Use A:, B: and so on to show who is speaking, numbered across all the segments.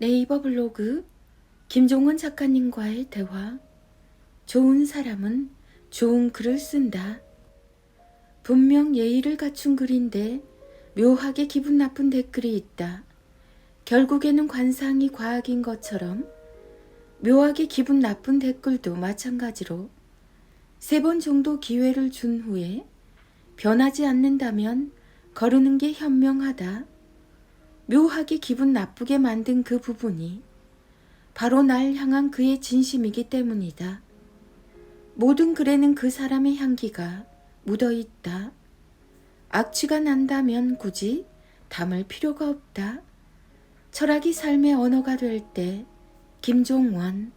A: 네이버 블로그 김종원 작가님과의 대화 좋은 사람은 좋은 글을 쓴다. 분명 예의를 갖춘 글인데 묘하게 기분 나쁜 댓글이 있다. 결국에는 관상이 과학인 것처럼 묘하게 기분 나쁜 댓글도 마찬가지로 세 번 정도 기회를 준 후에 변하지 않는다면 거르는 게 현명하다. 묘하게 기분 나쁘게 만든 그 부분이 바로 날 향한 그의 진심이기 때문이다. 모든 글에는 그 사람의 향기가 묻어 있다. 악취가 난다면 굳이 담을 필요가 없다. 철학이 삶의 언어가 될 때 김종원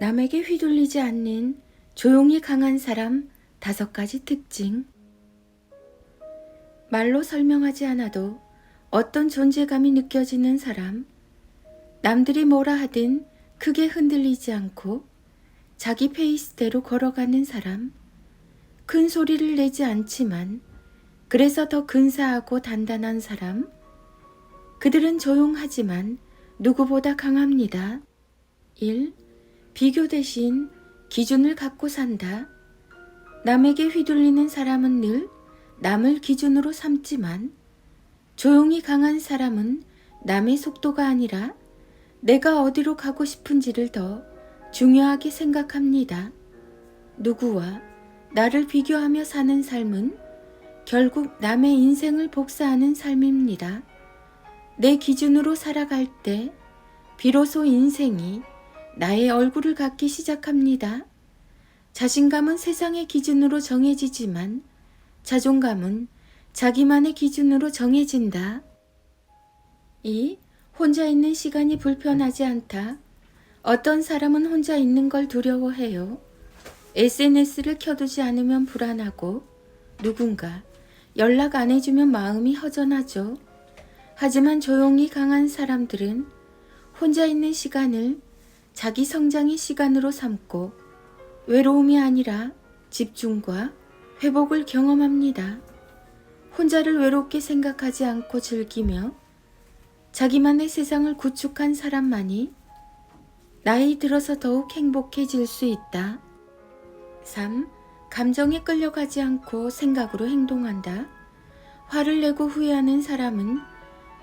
A: 남에게 휘둘리지 않는 조용히 강한 사람 다섯 가지 특징 말로 설명하지 않아도 어떤 존재감이 느껴지는 사람 남들이 뭐라 하든 크게 흔들리지 않고 자기 페이스대로 걸어가는 사람 큰 소리를 내지 않지만 그래서 더 근사하고 단단한 사람 그들은 조용하지만 누구보다 강합니다. 1. 비교 대신 기준을 갖고 산다. 남에게 휘둘리는 사람은 늘 남을 기준으로 삼지만 조용히 강한 사람은 남의 속도가 아니라 내가 어디로 가고 싶은지를 더 중요하게 생각합니다. 누구와 나를 비교하며 사는 삶은 결국 남의 인생을 복사하는 삶입니다. 내 기준으로 살아갈 때 비로소 인생이 나의 얼굴을 갖기 시작합니다. 자신감은 세상의 기준으로 정해지지만 자존감은 자기만의 기준으로 정해진다. 2. 혼자 있는 시간이 불편하지 않다. 어떤 사람은 혼자 있는 걸 두려워해요. SNS를 켜두지 않으면 불안하고 누군가 연락 안 해주면 마음이 허전하죠. 하지만 조용히 강한 사람들은 혼자 있는 시간을 자기 성장의 시간으로 삼고 외로움이 아니라 집중과 회복을 경험합니다. 혼자를 외롭게 생각하지 않고 즐기며 자기만의 세상을 구축한 사람만이 나이 들어서 더욱 행복해질 수 있다. 3. 감정에 끌려가지 않고 생각으로 행동한다. 화를 내고 후회하는 사람은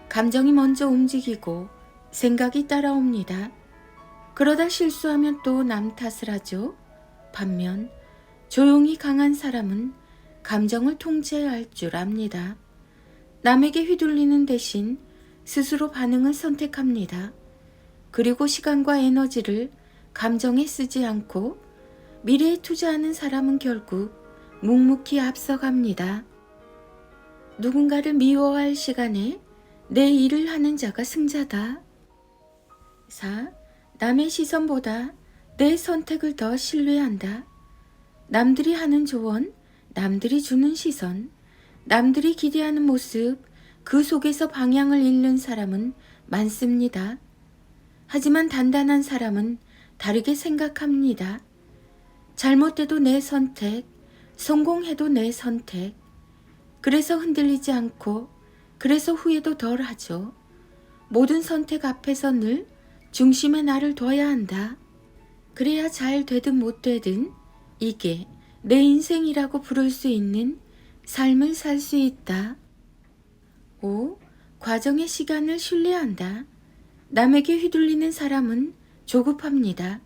A: 감정이 먼저 움직이고 생각이 따라옵니다. 그러다 실수하면 또 남 탓을 하죠. 반면 조용히 강한 사람은 감정을 통제해야 할줄 압니다. 남에게 휘둘리는 대신 스스로 반응을 선택합니다. 그리고 시간과 에너지를 감정에 쓰지 않고 미래에 투자하는 사람은 결국 묵묵히 앞서갑니다. 누군가를 미워할 시간에 내 일을 하는 자가 승자다. 4. 남의 시선보다 내 선택을 더 신뢰한다. 남들이 하는 조언, 남들이 주는 시선, 남들이 기대하는 모습, 그 속에서 방향을 잃는 사람은 많습니다. 하지만 단단한 사람은 다르게 생각합니다. 잘못돼도 내 선택, 성공해도 내 선택. 그래서 흔들리지 않고, 그래서 후회도 덜 하죠. 모든 선택 앞에서 늘 중심에 나를 둬야 한다. 그래야 잘 되든 못 되든 이게 내 인생이라고 부를 수 있는 삶을 살 수 있다. 5. 과정의 시간을 신뢰한다. 남에게 휘둘리는 사람은 조급합니다.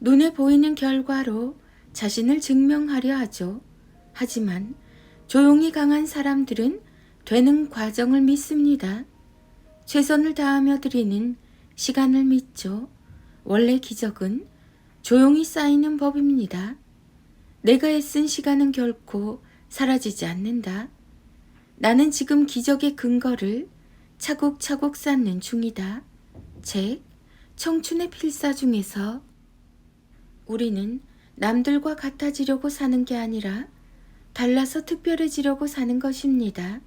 A: 눈에 보이는 결과로 자신을 증명하려 하죠. 하지만 조용히 강한 사람들은 되는 과정을 믿습니다. 최선을 다하며 드리는 시간을 믿죠. 원래 기적은 조용히 쌓이는 법입니다. 내가 애쓴 시간은 결코 사라지지 않는다. 나는 지금 기적의 근거를 차곡차곡 쌓는 중이다. 책, 청춘의 필사 중에서 우리는 남들과 같아지려고 사는 게 아니라 달라서 특별해지려고 사는 것입니다.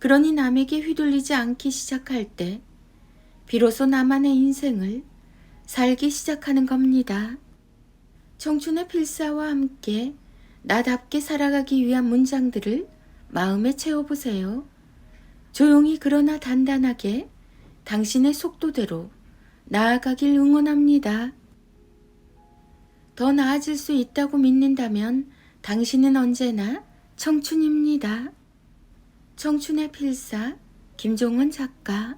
A: 그러니 남에게 휘둘리지 않기 시작할 때 비로소 나만의 인생을 살기 시작하는 겁니다. 청춘의 필사와 함께 나답게 살아가기 위한 문장들을 마음에 채워보세요. 조용히 그러나 단단하게 당신의 속도대로 나아가길 응원합니다. 더 나아질 수 있다고 믿는다면 당신은 언제나 청춘입니다. 청춘의 필사 김종원 작가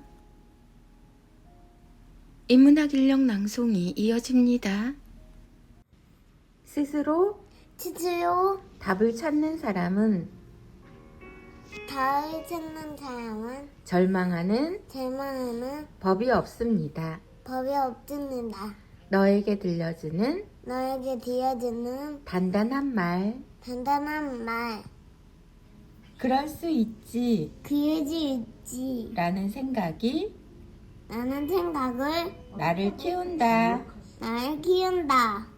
A: 인문학 인력 낭송이 이어집니다. 스스로
B: 치즈요
A: 답을 찾는 사람은
B: 달 찾는 사람은
A: 절망하는
B: 절망하는
A: 법이 없습니다.
B: 법이 없습니다.
A: 너에게 들려주는
B: 너에게 들려주는
A: 단단한 말.
B: 단단한 말
A: 그럴 수 있지.
B: 그해지 있지
A: 라는 생각이
B: 라는 생각을
A: 나를 키운다.
B: 나를 키운다.